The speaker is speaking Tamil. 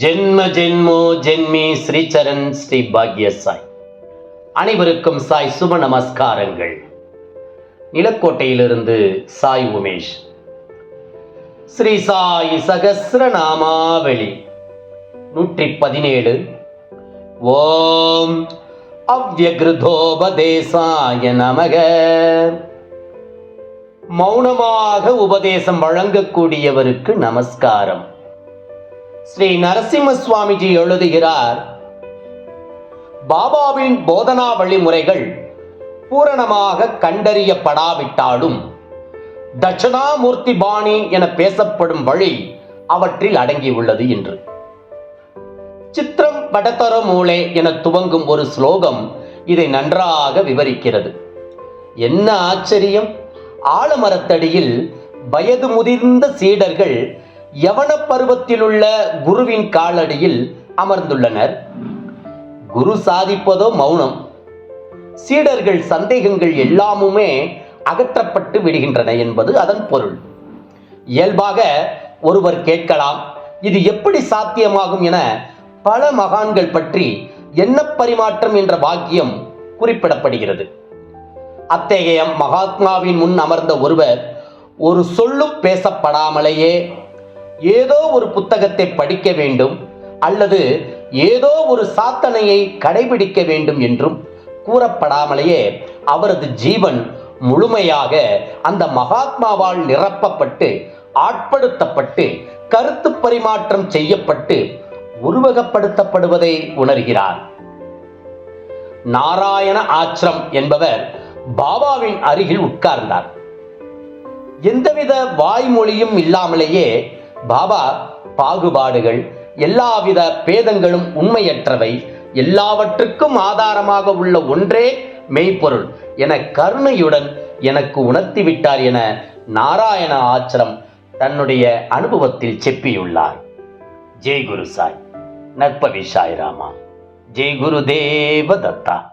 ஜென்ம ஜென்மோ ஜென்மி ஸ்ரீச்சரண் ஸ்ரீ பாக்ய சாய். அனைவருக்கும் சாய் சுப நமஸ்காரங்கள். நிலக்கோட்டையிலிருந்து சாய் உமேஷ். ஸ்ரீ சாய் சகசிரநாமாவளி நூற்றி பதினேழு ஓம் அவ்யகிருதோபதேசாய நமக. மௌனமாக உபதேசம் வழங்கக்கூடியவருக்கு நமஸ்காரம். ஸ்ரீ நரசிம்ம சுவாமிஜி எழுதுகிறார் பாபாவின் போதனா வழிமுறைகள் பூரணமாக கண்டறியப்படாவிட்டாலும் தட்சணாமூர்த்தி பாணி என பேசப்படும் வழி அவற்றில் அடங்கியுள்ளது என்று. சித்திரம் படத்தர மூளே என துவங்கும் ஒரு ஸ்லோகம் இதை நன்றாக விவரிக்கிறது. என்ன ஆச்சரியம்! ஆலமரத்தடியில் வயது முதிர்ந்த சீடர்கள் யவன பருவத்திலுள்ள குருவின் காலடியில் அமர்ந்துள்ளனர். குரு சாதிப்பதோ மௌனம். சீடர்கள் சந்தேகங்கள் எல்லாமுமே அகற்றப்பட்டு விடுகின்றன என்பது அதன் பொருள். இயல்பாக ஒருவர் கேட்கலாம் இது எப்படி சாத்தியமாகும் என பல மகான்கள் பற்றி என்ன பரிமாற்றம் என்ற வாக்கியம் குறிப்பிடப்படுகிறது. அத்தகைய மகாத்மாவின் முன் அமர்ந்த ஒருவர் ஒரு சொல்லும் பேசப்படாமலேயே ஏதோ ஒரு புத்தகத்தை படிக்க வேண்டும் அல்லது ஏதோ ஒரு சாத்தனையை கடைபிடிக்க வேண்டும் என்றும் கூறப்படாமலேயே அவரது ஜீவன் முழுமையாக அந்த மகாத்மாவால் நிரப்பப்பட்டு ஆட்படுத்தப்பட்டு கருத்து பரிமாற்றம் செய்யப்பட்டு உருவகப்படுத்தப்படுவதை உணர்கிறார். நாராயண ஆச்சிரம் என்பவர் பாபாவின் அருகில் உட்கார்ந்தார். எந்தவித வாய்மொழியும் இல்லாமலேயே பாபா பாகுபாடுகள் எல்லாவித பேதங்களும் உண்மையற்றவை. எல்லாவற்றுக்கும் ஆதாரமாக உள்ள ஒன்றே மெய்ப்பொருள். என கருணையுடன் எனக்கு உணர்த்திவிட்டார் என நாராயண ஆச்சரம் தன்னுடைய அனுபவத்தில் செப்பியுள்ளார். ஜெய் குரு சாய். நற்பவி சாய் ராமா. ஜெய் குரு தேவ தத்தா